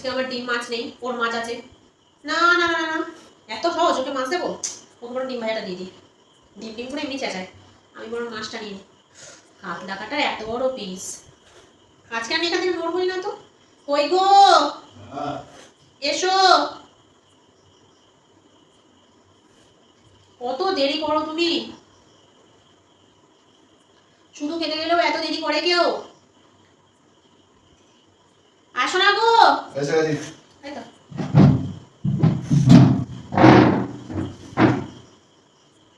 আজকে আমার ডিম মাছ নেই ওর মাছ আছে। না না না না এত সহজ ওকে মাছ দেবো? ওকে বড় ডিম ভাজাটা দিয়ে দিই। ডিম ডিম করে এমনি চেঁচায়। আমি বড় মাছটা নিয়ে নিই। কাতলা কাটার এত বড় পিস আজকে আমি এখান থেকে নড়বই না তো? কই গো? এসো। কত দেরি করো তুমি? শুধু খেতে গেলেও এত দেরি করে কেউ? আসো না গো। এসে গেছি। এই তো।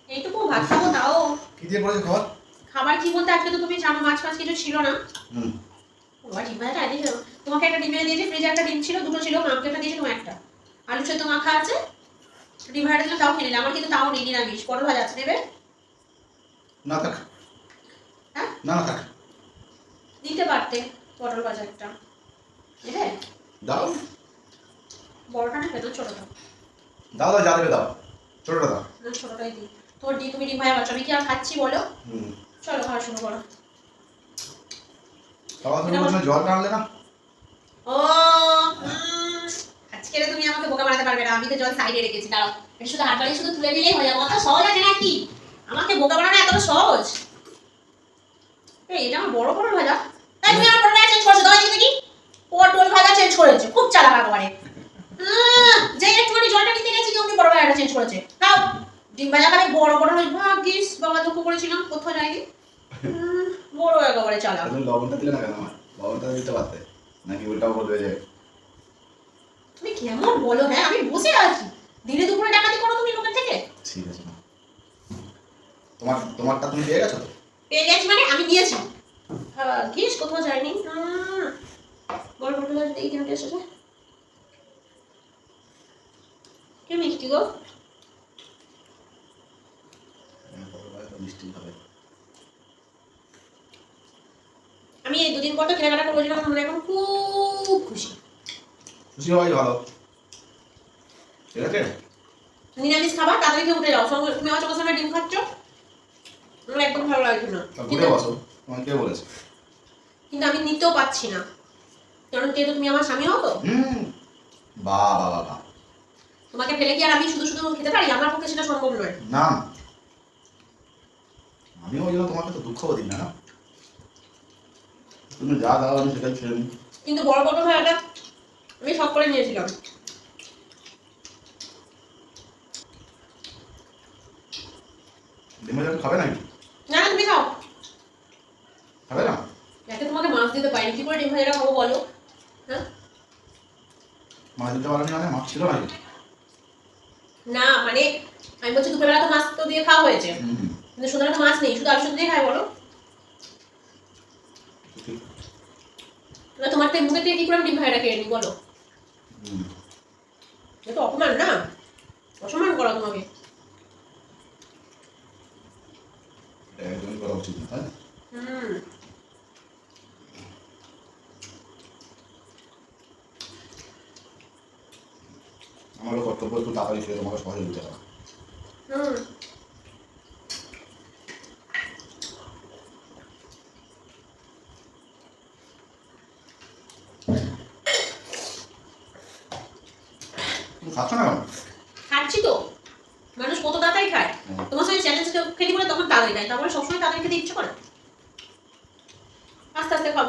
এইটুকু ভাত খাব তাও। কি দিয়ে করেছে খাবার? খাবার কি বলতে আজকে তো তুমি জানো মাছ ফাছ কিছু ছিল না। হুম। বাবা ডিম ভাজাটা এনে তোমাকে একটা ডিম দিয়েছি ফ্রিজে একটা ডিম ছিল দুটো ছিল মামকে একটা দিয়েছি তোমার একটা। আলু সেদ্ধ মাখা আছে ডিম ভাজাটা ছিল তাও নিলে আমার কিন্তু তাও নেই নিরামিষ পটল ভাজা আছে নেবে? না থাক। হ্যাঁ? না থাক। দিতে পারতে পটল ভাজা একটা। দাও। বড়টা না ছোটটা দাও। দাও যা দেবে দাও। ছোটটা দাও। না ছোটটাই দিই। তোর দি তুমি ডিম ভাজা খাচ্ছ আমি কি আর খাচ্ছি বলো? হুম। চলো খাওয়া শুরু করো খাওয়া তুমি বলছো জল টানলে না? ও আজকে তুমি আমাকে বোকা বানাতে পারবে না। আমি তো জল সাইডে রেখেছি দাঁড়াও। এটা শুধু হাত বাড়িয়ে শুধু তুলে নিলেই হয়ে যাবে। অত সহজ আছে নাকি? আমাকে বোকা বানানো এতটা সহজ? এই এটা আমার বড় বড় ভাজা। তাই তুমি আমার ভাজা চেঞ্জ করেছ দাও দেখি। পটল ভাজা চেঞ্জ করেছে খুব চালাক একেবারে। যে একটুখানি জলটা নিতে গেছি অমনি বড় ভাজাটা চেঞ্জ করেছে। খাও ডিম ভাজা খাবে বড় বড় হয়ে ভাগিস বাবা দুঃখ করেছিলাম কোথাও যায়নি। বড় একেবারে চালাক। তুমি লবণটা দিলে না কেন আমার? লবণটা দিতে পারতে? নাকি উল্টাও বলবে যে তুমি কেমন বলো হ্যাঁ আমি বসে আছি। দিনে দুপুরে ডাকাতি করো তুমি লোকের থেকে? ঠিক আছে তোমার তোমারটা তুমি পেয়ে গেছো পেয়ে গেছি মানে আমি দিয়েছি। গিস কোথাও যায়নি। কেন কি মিষ্টি গো? হ্যাঁ, মিষ্টি হবে আমি এই দুদিন পর তো কেনাকাটা করব মনে এখন খুব খুশি। খুশি হওয়াই ভালো। ঠিক আছে? নিরামিষ খাবার তাড়াতাড়ি খেয়ে উঠে যাও। সঙ্গে তুমি আমার চোখের সামনে ডিম খাচ্ছ? আমার একদম ভালো লাগছে না। কিন্তু ঘুরে বসো। তোমার বলেছে? কিন্তু আমি নিতেও পাচ্ছি না। কারণ যেহেতু তুমি আমার স্বামী হও তো? বাহ বাহ বাহ তোমাকে ফেলে কি আর আমি শুধু শুধু খেতে পারি? আমার পক্ষে সেটা সম্ভব নয়। না। আমি ওই জন্য তোমাকে তো দুঃখও দিই না। তুমি যা দাও আমি সেটাই ছেড়ে নিই। কিন্তু বড় বড় ভাড়াটা আমি সব করে নিয়েছিলাম। ডিমের জল খাবে নাকি? না তুমি খাও। খাবে না? যাতে তোমাকে মাছ দিতে পারিনি কি করে ডিম ভাজাটা খাব বলো? মাছ দিতে পারেনি মানে মাছ ছিল নাকি না মানে আমি বলছি দুপুরবেলা তো মাছ তো দিয়ে খাওয়া হয়েছে। কিন্তু সন্ধ্যাবেলা তো মাছ নেই শুধু আলু দিয়ে খাই বলো। তোমার তো মুখে থেকে কি করে ডিম ভাজাটা খেয়ে নিই বলো? এটা তো অপমান না? অসম্মান করা তোমাকে। একদমই করা উচিত না হুম। কর্তব্য একটু তাড়াতাড়ি খেয়ে তোমাকে সহজে দিতে তুমি খাচ্ছ না খাচ্ছি তো। মানুষ কত তাড়াতাড়ি খায়। তোমার সঙ্গে চ্যালেঞ্জ খেলি বলে তখন তাড়াতাড়ি খায়। তারপরে সবসময় তাড়াতাড়ি খেতে ইচ্ছে করে। আস্তে আস্তে খাব।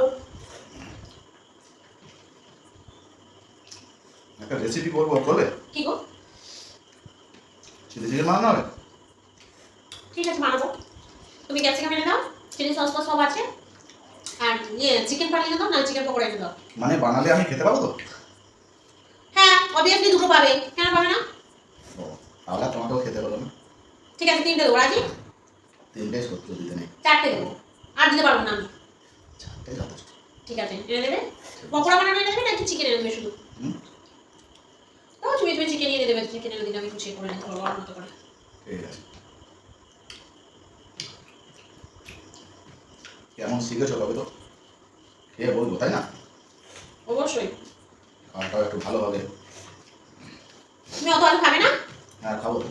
একটা রেসিপি করবে কি গো? চিলি চিকেন বানানো হবে? ঠিক আছে বানাবো তুমি ক্যাপসিকাম এনে দাও চিলি সস ফস সব আছে। আর ইয়ে চিকেন এনে দাও না চিকেন পকোড়া এনে দাও। মানে বানালে আমি খেতে পারব তো? হ্যাঁ অবভিয়াসলি দুটো পাবে। কেন পাবে না? ও তাহলে তোমাকেও খেতে হলো না। ঠিক আছে তিনটে দেবো রাজি? তিনটে সত্য দিতে নেই চারটে দেবো। আর দিতে পারব না আমি। চারটে যথেষ্ট। ঠিক আছে এনে দেবে? পকোড়া বানানো এনে দেবে নাকি চিকেন এনে দেবে শুধু? হুম তুমি তুমি চিকেন এনে দেবে চিকেন এনে দিলে আমি গুছিয়ে করে নিতে পারব আমার মতো করে কেমন শিখেছো তবে তো? খেয়ে বলব তাই না? অবশ্যই। খাওয়াটাও একটু ভালো হবে। তুমি অত আলু খাবে না? হ্যাঁ খাব তো।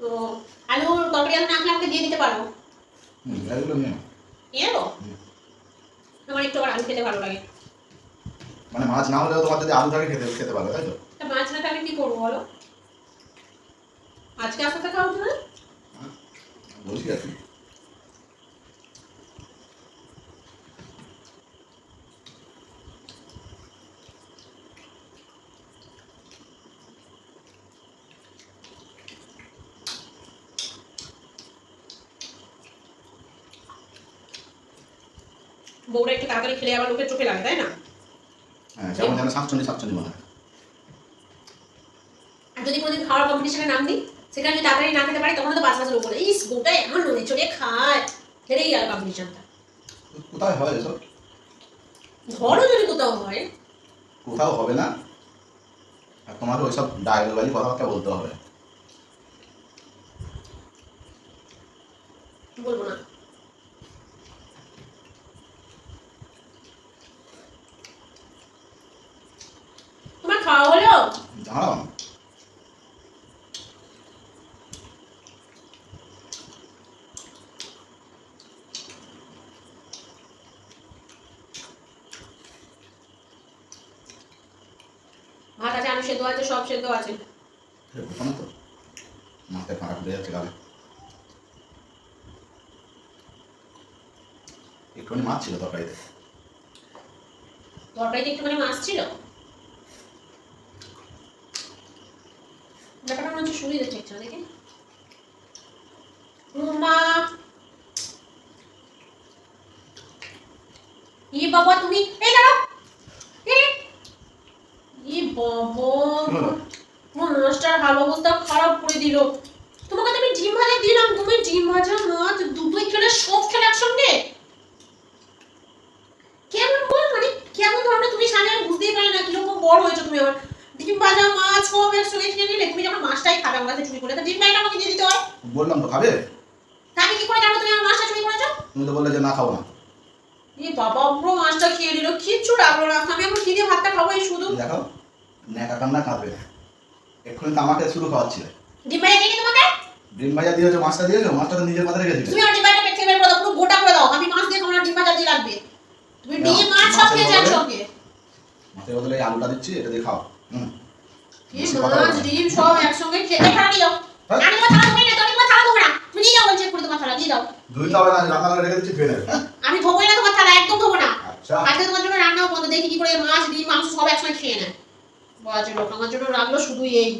তো আলুর তরকারি আলু না খেলে আমাকে দিয়ে দিতে পারো। হুম এগুলো নিয়ে। নিয়ে নেব আমার একটু আবার আলু খেতে ভালো লাগে। মানে মাছ না হলেও তোমার যদি আলু থাকে খেতে খেতে পারবে তাই তো? তা মাছ না থাকলে কি করব বলো? আজকে আসতে থাকা উঠবে না বলছি আর কি। একটু তাড়াতাড়ি খেলে আবার লোকের চোখে লাগে তাই না? হ্যাঁ কেমন যেন শাকচন্ডী শাকচন্ডী মনে হয়। খাওয়ার কম্পিটিশনে নাম দিই সেখানে যদি তাড়াতাড়ি না খেতে পারি তখন তো বাস লোক বলে ইস বউটা এমন নড়ে চড়ে খায়। হেরেই গেল কম্পিটিশনটা কোথায় হয় এসব? ঘরও যদি কোথাও হয়। কোথাও হবে না? আর তোমাকে ওইসব কথাবার্তা বলতে হবে। বলব না তোমার খাওয়া হলো দাঁড়াও ভাত আছে আলু সেদ্ধ আছে সব সেদ্ধ আছে। বুঝো তো? মাথায় ফাঁকা ফুটে যাচ্ছে গালে। একটুখানি মাছ ছিল তরকারিতে। তরকারিতে একটুখানি মাছ ছিল? ব্যাপারটা মনে হচ্ছে শুরুই দেখছে একটু দেখি মা ই বাবা তুমি এই দাঁড়াও! ই বাবা! হাল অবস্থা খারাপ করে দিল। তোমাকে আমি ডিম ভাজা দিলাম তুমি ডিম ভাজা মাছ দুটোই খেলে সব খেলে একসঙ্গে? কেমন বল? মানে কেমন ধরনের? তুমি সামনে আমি বুঝতেই পারি না কীরকম বড় হয়েছো তুমি আমার। ডিম ভাজা মাছ সব একসঙ্গে খেয়ে নিলে তুমি যখন মাছটাই খাবে আমার কাছে চুরি করে তা ডিম ভাজাটা আমাকে দিয়ে দিতে হয়। বললাম তো খাবে? আমি কি করে জানো তুমি আমার মাছটা চুরি করেছ? তুমি তো বললে যে না খাব না। এই বাবা পুরো মাছটা খেয়ে নিল কিচ্ছু রাখল না। আমি এখন কি দিয়ে ভাতটা খাব এই শুধু দেখো ন্যাকা কান্না কাঁদবে। না এক্ষুনি তো আমাকে শুরু খাওয়াচ্ছিলে ডিম ভাজা দিয়ে তোমাকে? ডিম ভাজা দিয়েছ মাছটা দিয়েছ? মাছটা তো নিজের মাথায় রেখেছিলে। তুমি আমার ডিম ভাজাটা পেট থেকে বের করে দাও পুরো গোটা করে দাও। আমি মাছ দিয়ে না ডিম ভাজা দিয়ে লাগবে তুমি ডিম মাছ সব খেয়েছো বদলে- একসঙ্গে মাছের বদলে এই আলুটা দিচ্ছি এটা দিয়ে খাও। হুম। কি মাছ ডিম সব একসঙ্গে খেয়ে থালা দিয়ে হ্যাঁ? আমি তোমার থালা ধোবই না তুমি তোমার থালা ধোবো না। তুমি নিয়ে যাও বলছি করে তোমার থালা দিয়ে দাও। ধুইতে হবে না রান্না করে রেখে দিচ্ছি নেবে। হ্যাঁ? আমি ধোবই না তোমার থালা একদম ধোবো না। আচ্ছা। আজকে তোমার জন্য রান্নাও বন্ধ দেখি কি করে মাছ ডিম মাংস সব একসঙ্গে খেয়ে নেয়। লোক আমার জন্য রাখল শুধু এই।